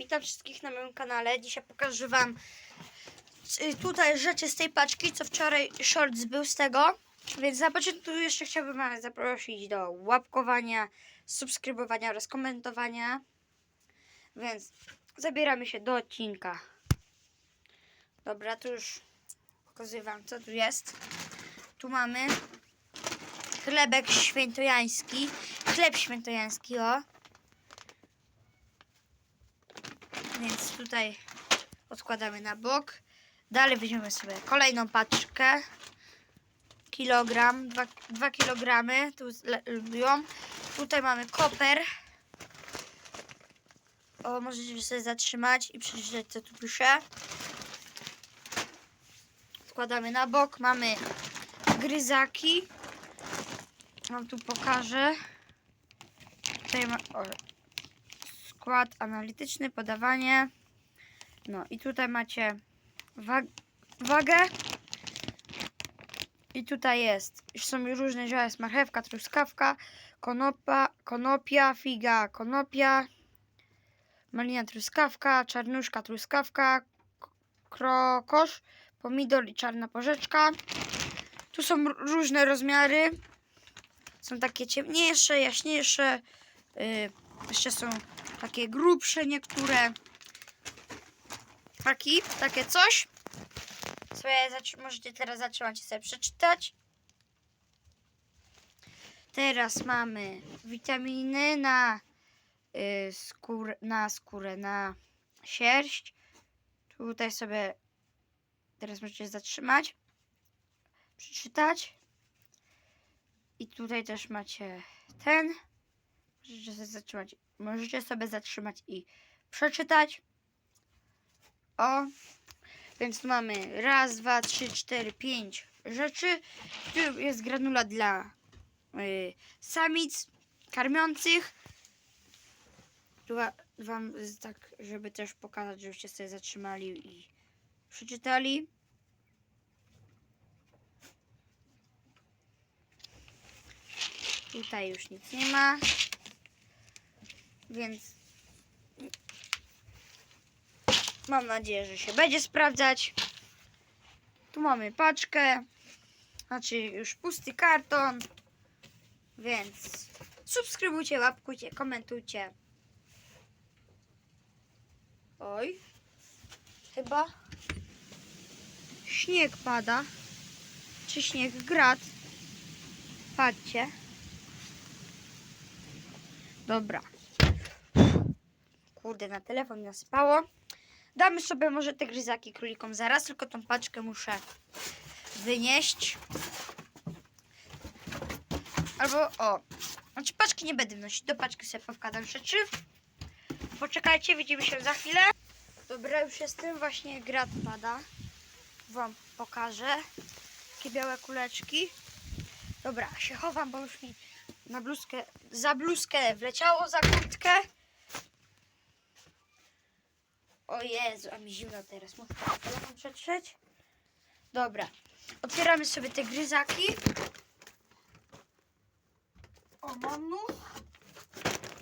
Witam wszystkich na moim kanale. Dzisiaj pokażę Wam y, tutaj rzeczy z tej paczki, co wczoraj shorts był z tego. Więc na początku jeszcze chciałbym Was zaprosić do łapkowania, subskrybowania oraz komentowania. Więc zabieramy się do odcinka. Dobra, to już pokazuję Wam, co tu jest. Tu mamy chlebek świętojański. Chleb świętojański, o. Więc tutaj odkładamy na bok. Dalej weźmiemy sobie kolejną paczkę. Kilogram, 2 kilogramy. Tu lubią. Tutaj mamy koper. O, możecie sobie zatrzymać i przeczytać, co tu pisze. Odkładamy na bok. Mamy gryzaki. Wam tu pokażę. Tutaj ma, o, skład analityczny, podawanie. No i tutaj macie wag wagę. I tutaj jest, są różne zioła, jest marchewka, truskawka, konopa, konopia, figa, konopia, malina, truskawka, czarnuszka, truskawka, krokosz, pomidor i czarna porzeczka. Tu są różne rozmiary. Są takie ciemniejsze, jaśniejsze. Yy, jeszcze są takie grubsze niektóre. Taki, takie coś. Sobie możecie teraz zatrzymać i sobie przeczytać. Teraz mamy witaminy na, y, na skórę, na sierść. Tutaj sobie teraz możecie zatrzymać, przeczytać. I tutaj też macie ten. Możecie sobie zatrzymać, możecie sobie zatrzymać i przeczytać. O, więc tu mamy raz, dwa, trzy, cztery, pięć rzeczy. Tu jest granula dla y, samic karmiących. Tu wa- wam tak, żeby też pokazać, żebyście sobie zatrzymali i przeczytali. Tutaj już nic nie ma. Więc mam nadzieję, że się będzie sprawdzać. Tu mamy paczkę. Znaczy już pusty karton. Więc subskrybujcie, łapkujcie, komentujcie. Oj. Chyba śnieg pada. Czy śnieg grad? Patrzcie. Dobra. Kurde, na telefon nasypało. Damy sobie może te gryzaki królikom zaraz, tylko tą paczkę muszę wynieść. Albo o. Znaczy paczki nie będę wnosić, do paczki sobie powkładam rzeczy. Poczekajcie, widzimy się za chwilę. Dobra, już jestem, właśnie grad pada. Wam pokażę. Takie białe kuleczki. Dobra, się chowam, bo już mi na bluzkę, za bluzkę wleciało, za kurtkę. O Jezu, a mi zimno teraz. Muszę telefon przetrzeć. Dobra. Otwieramy sobie te gryzaki. O, mam.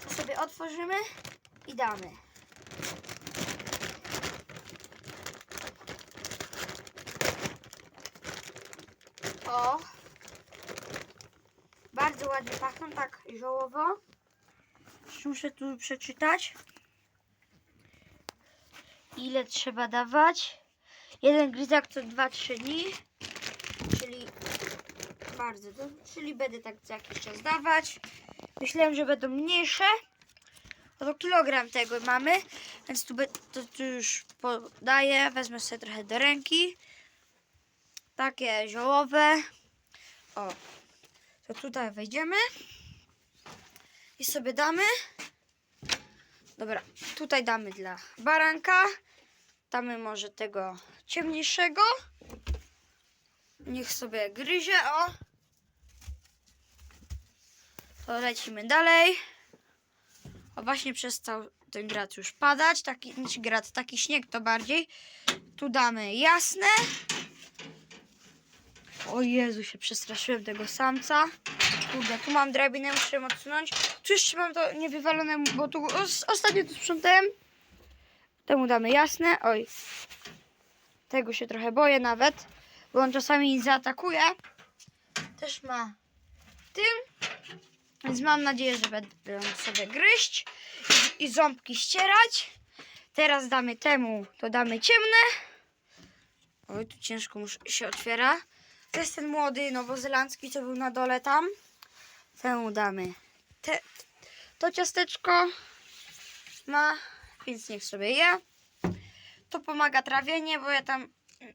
To sobie otworzymy i damy. O. Bardzo ładnie pachną, tak ziołowo. Muszę tu przeczytać. Ile trzeba dawać? Jeden gryzak co 2-3 dni. Czyli bardzo dobrze. Czyli będę tak za jakiś czas dawać. Myślałem, że będą mniejsze. No to kilogram tego mamy. Więc tu, to, tu już podaję. Wezmę sobie trochę do ręki. Takie ziołowe. O. To tutaj wejdziemy. I sobie damy. Dobra, tutaj damy dla baranka. Damy może tego ciemniejszego. Niech sobie gryzie, o. To lecimy dalej. O, właśnie przestał ten grat już padać. Taki, znaczy grat, taki śnieg to bardziej. Tu damy jasne. O Jezu, się przestraszyłem tego samca. Kurde, tu mam drabinę, muszę ją odsunąć. Tu jeszcze mam to niewywalone, bo tu os ostatnio tu sprzątałem. Temu damy jasne. Oj. Tego się trochę boję nawet, bo on czasami zaatakuje. Też ma tym. Więc mam nadzieję, że będą sobie gryźć i, ząbki ścierać. Teraz damy temu, to damy ciemne. Oj, tu ciężko mu się otwiera. To jest ten młody nowozelandzki, co był na dole tam. Temu damy te, to ciasteczko. Ma, więc niech sobie je. To pomaga trawienie, bo ja tam.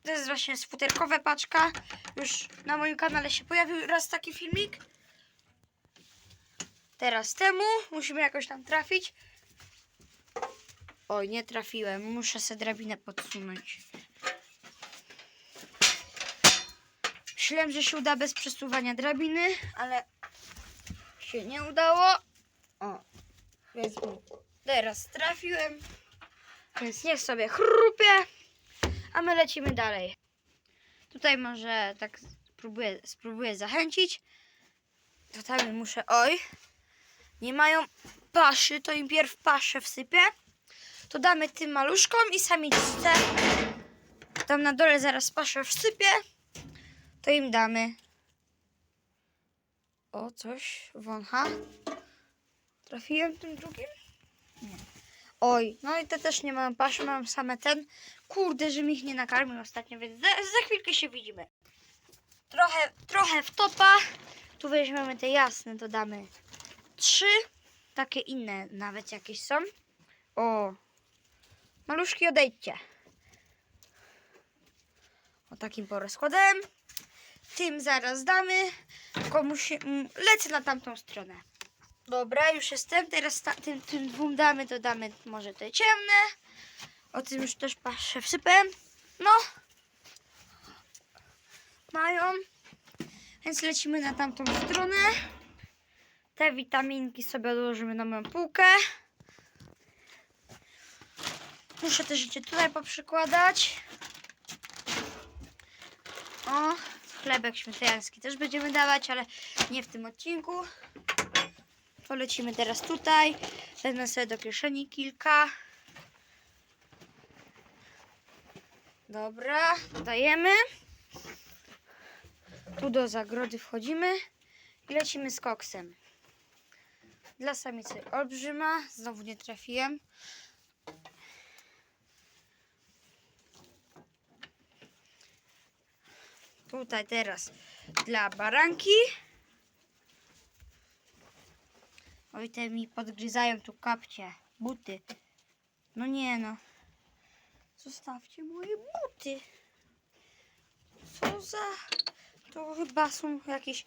To jest właśnie futerkowe paczka. Już na moim kanale się pojawił raz taki filmik. Teraz temu musimy jakoś tam trafić. Oj, nie trafiłem. Muszę sobie drabinę podsunąć. Myślałem, że się uda bez przesuwania drabiny, ale się nie udało. O, mu teraz trafiłem. Więc niech sobie chrupie, a my lecimy dalej. Tutaj może tak spróbuję, spróbuję zachęcić. Tutaj muszę, oj, nie mają paszy, to im pierw paszę wsypię. To damy tym maluszkom i samiczce. Tam na dole zaraz paszę wsypię. To im damy. O, coś wącha. Trafiłem tym drugim? Oj, no i te też nie mam paszy, mam same ten. Kurde, że mi ich nie nakarmił ostatnio, więc za, za chwilkę się widzimy. Trochę, trochę w topa. Tu weźmiemy te jasne, dodamy trzy. Takie inne nawet jakieś są. O, maluszki odejdźcie. O takim porozkładem. Tym zaraz damy. Musi, mm, lecę na tamtą stronę. Dobra, już jestem. Teraz ta, tym, tym dwóm damy, to damy może te ciemne. O tym już też patrzę wsypem. No. Mają. Więc lecimy na tamtą stronę. Te witaminki sobie odłożymy na moją półkę. Muszę też idzie tutaj poprzykładać. O, chlebek śmietański też będziemy dawać, ale nie w tym odcinku. Polecimy teraz tutaj. Wezmę sobie do kieszeni kilka. Dobra, dajemy. Tu do zagrody wchodzimy i lecimy z koksem. Dla samicy olbrzyma. Znowu nie trafiłem. Tutaj teraz dla baranki. Oj, te mi podgryzają tu kapcie, buty. No nie no. Zostawcie moje buty. Co za... To chyba są jakieś...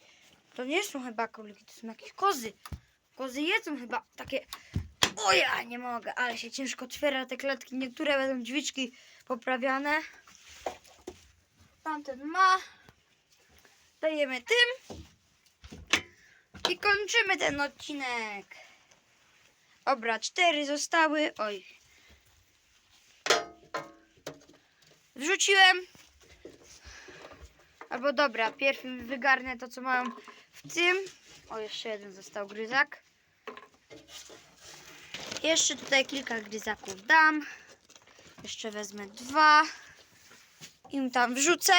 To nie są chyba króliki, to są jakieś kozy. Kozy jedzą chyba takie... O ja nie mogę, ale się ciężko otwiera te klatki. Niektóre będą drzwiczki poprawiane. Tamten ma. Dajemy tym. Kończymy ten odcinek. Dobra, cztery zostały. Oj. Wrzuciłem. Albo dobra, pierw wygarnę to, co mam w tym. O, jeszcze jeden został gryzak. Jeszcze tutaj kilka gryzaków dam. Jeszcze wezmę dwa. Im tam wrzucę.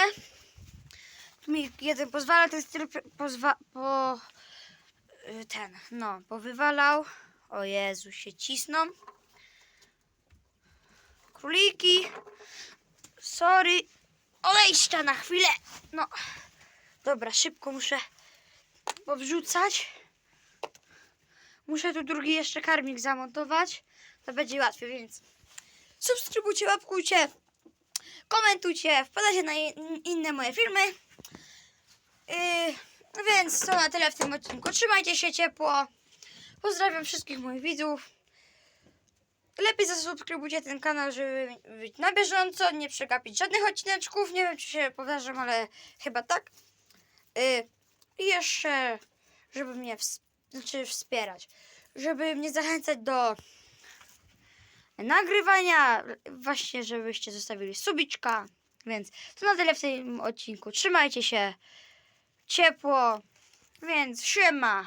Tu mi jeden pozwala, ten styl po ten, no, powywalał. O Jezu, się cisną. Króliki. Sorry. Odejścia na chwilę. No. Dobra, szybko muszę powrzucać. Muszę tu drugi jeszcze karmik zamontować. To będzie łatwiej, więc subskrybujcie, łapkujcie, komentujcie, wpadajcie na in- inne moje filmy. Yy, więc to na tyle w tym odcinku. Trzymajcie się ciepło. Pozdrawiam wszystkich moich widzów. Lepiej zasubskrybujcie ten kanał, żeby być na bieżąco, nie przegapić żadnych odcineczków. Nie wiem, czy się powtarzam, ale chyba tak. Yy, I jeszcze, żeby mnie ws- znaczy wspierać, żeby mnie zachęcać do nagrywania, właśnie żebyście zostawili subiczka. Więc to na tyle w tym odcinku. Trzymajcie się ciepło, więc siema.